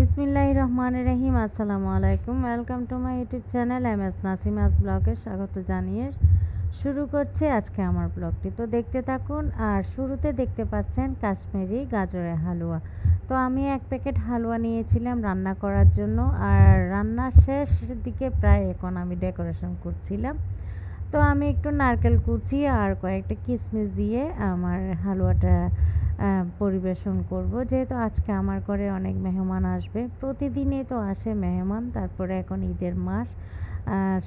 বিসমিল্লাহ রহমান রহিম, আসসালামু আলাইকুম। Welcome to my YouTube channel M S Nasim Nasima's ব্লগে স্বাগত জানিয়ে শুরু করছে আজকে আমার ব্লগটি। তো দেখতে থাকুন, আর শুরুতে দেখতে পাচ্ছেন কাশ্মীরি গাজরের হালুয়া। তো আমি এক প্যাকেট হালুয়া নিয়েছিলাম রান্না করার জন্য, আর রান্নার শেষ দিকে প্রায় এখন আমি ডেকোরেশন করছিলাম। তো আমি একটু নারকেল কুচি আর কয়েকটা কিশমিশ দিয়ে আমার হালুয়াটা পরিবেশন করব। যেহেতু আজকে আমার ঘরে অনেক মেহমান আসবে, প্রতিদিনই তো আসে মেহমান, তারপরে এখন ঈদের মাস।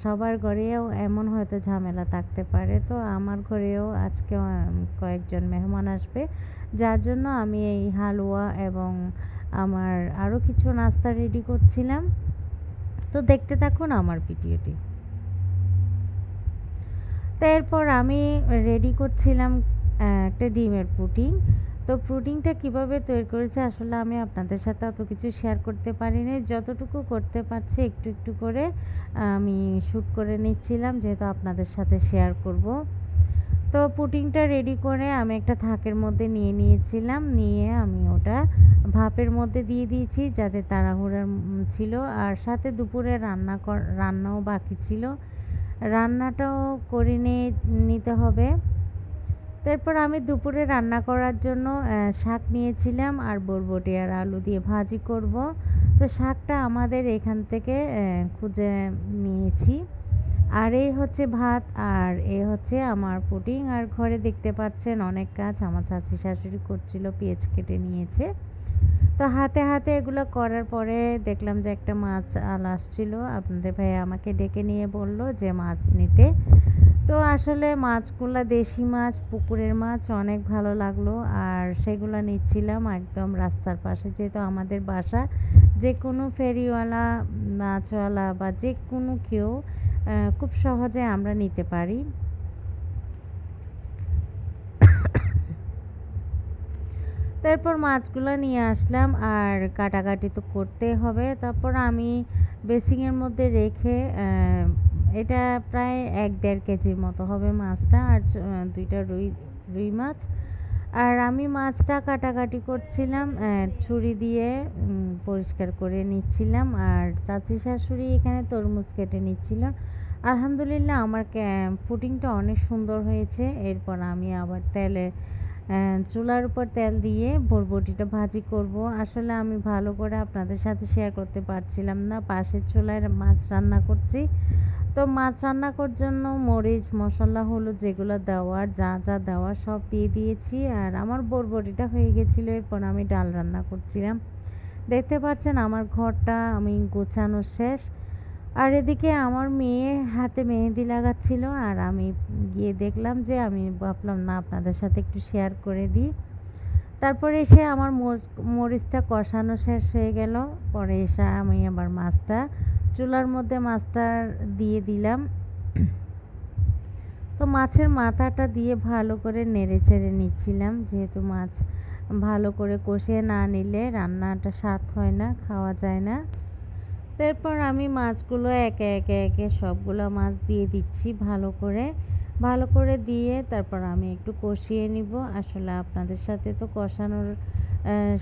সবার ঘরেও এমন হয়তো ঝামেলা থাকতে পারে। তো আমার ঘরেও আজকে কয়েকজন মেহমান আসবে। যার জন্য আমি এই হালুয়া এবং আমার আরও কিছু নাস্তা রেডি করছিলাম। তো দেখতে থাকুন আমার ভিডিওটি। তো এরপর আমি রেডি করছিলাম একটা ডিমের পুটিং। তো পুডিংটা কীভাবে তৈরি করেছে আসলে আমি আপনাদের সাথে অত কিছু শেয়ার করতে পারিনি। যতটুকু করতে পারছি একটু একটু করে আমি শ্যুট করে নিচ্ছিলাম যেহেতু আপনাদের সাথে শেয়ার করব। তো পুটিংটা রেডি করে আমি একটা থাকের মধ্যে নিয়ে নিয়েছিলাম, নিয়ে আমি ওটা ভাপের মধ্যে দিয়ে দিয়েছি যাতে তাড়াহুড়ার ছিল। আর সাথে দুপুরে রান্না রান্নাও বাকি ছিল। রান্নাটাও করে নিয়ে নিতে হবে। তারপর আমি দুপুরে রান্না করার জন্য শাক নিয়েছিলাম আর বরবটি আর আলু দিয়ে ভাজি করব। তো শাকটা আমাদের এখান থেকে খুঁজে নিয়েছি। আর এই হচ্ছে ভাত আর এ হচ্ছে আমার পুডিং। আর ঘরে দেখতে পাচ্ছেন অনেক কাজ। আমার চাচি শাশুড়ি করছিল, পেঁয়াজ কেটে নিয়েছে। তো হাতে হাতে এগুলো করার পরে দেখলাম যে একটা মাছ আল আসছিল। আপনাদের ভাই আমাকে ডেকে নিয়ে বলল যে মাছ নিতে। তো আসলে মাছগুলো দেশি মাছ, পুকুরের মাছ অনেক ভালো লাগল। আর সেগুলো নিচ্ছিলাম একদম রাস্তার পাশে। যেহেতু আমাদের বাসা যে কোনো ফেরিওয়ালা, মাছওয়ালা বা যে কোনো কেউ খুব সহজে আমরা নিতে পারি। তারপর মাছগুলো নিয়ে আসলাম। আর কাটাকাটি তো করতে হবে। তারপর আমি বেসিংয়ের মধ্যে রেখে এটা প্রায় এক দেড় কেজির মতো হবে মাছটা আর দুইটা রুই রুই মাছ। আর আমি মাছটা কাটাকাটি করছিলাম ছুরি দিয়ে পরিষ্কার করে নিচ্ছিলাম। আর চাচি শাশুড়ি এখানে তরমুজ কেটে নিচ্ছিল। আলহামদুলিল্লাহ আমার পুটিংটা অনেক সুন্দর হয়েছে। এরপর আমি আবার তেলে চুলার উপর তেল দিয়ে বরবটিটা ভাজি করব। আসলে আমি ভালো করে আপনাদের সাথে শেয়ার করতে পারছিলাম না। পাশের চুলায় মাছ রান্না করছি। তো মাছ রান্না করার জন্য মরিচ, মশলা হলো যেগুলো দেওয়ার, যা যা দেওয়া সব দিয়ে দিয়েছি। আর আমার বরবটিটা হয়ে গেছিল, এরপর আমি ডাল রান্না করছিলাম। দেখতে পাচ্ছেন আমার ঘরটা আমি গোছানো শেষ। আর এদিকে আমার মেয়ে হাতে মেহেদি লাগাচ্ছিল আর আমি গিয়ে দেখলাম যে আমি ভাবলাম, না, আপনাদের সাথে একটু শেয়ার করে দিই। তারপরে এসে আমার মরিচটা কষানো শেষ হয়ে গেল। পরে এসে আমি আবার মাছটা চুলার মধ্যে মাছটা দিয়ে দিলাম। তো মাছের মাথাটা দিয়ে ভালো করে নেড়ে চেড়ে নিচ্ছিলাম। যেহেতু মাছ ভালো করে কষিয়ে না নিলে রান্নাটা স্বাদ হয় না, খাওয়া যায় না। তারপর আমি মাছগুলো একে একে একে সবগুলো মাছ দিয়ে দিচ্ছি ভালো করে। ভালো করে দিয়ে তারপর আমি একটু কষিয়ে নিব। আসলে আপনাদের সাথে তো কষানোর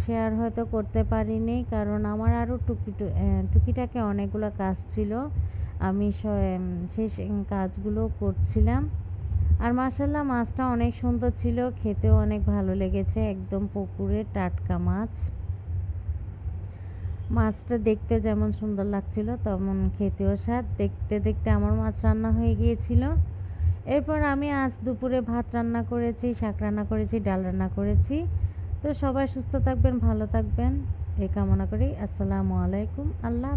শেয়ার হয়তো করতে পারিনি। কারণ আমার আরও টুকি টুকিটাকে অনেকগুলো কাজ ছিল। আমি সেই কাজগুলো করছিলাম। আর মাসাল্লাহ মাছটা অনেক সুন্দর ছিল। খেতেও অনেক ভালো লেগেছে। একদম পুকুরে টাটকা মাছ। মাছটা দেখতে যেমন সুন্দর লাগছিল, তেমন খেতেও স্বাদ। দেখতে দেখতে আমার মাছ রান্না হয়ে গিয়েছিল। এরপর আমি আজ দুপুরে ভাত রান্না করেছি, শাক রান্না করেছি, ডাল রান্না করেছি। তো সবাই সুস্থ থাকবেন, ভালো থাকবেন। এই কামনা করি। আসসালামু আলাইকুম। আল্লাহ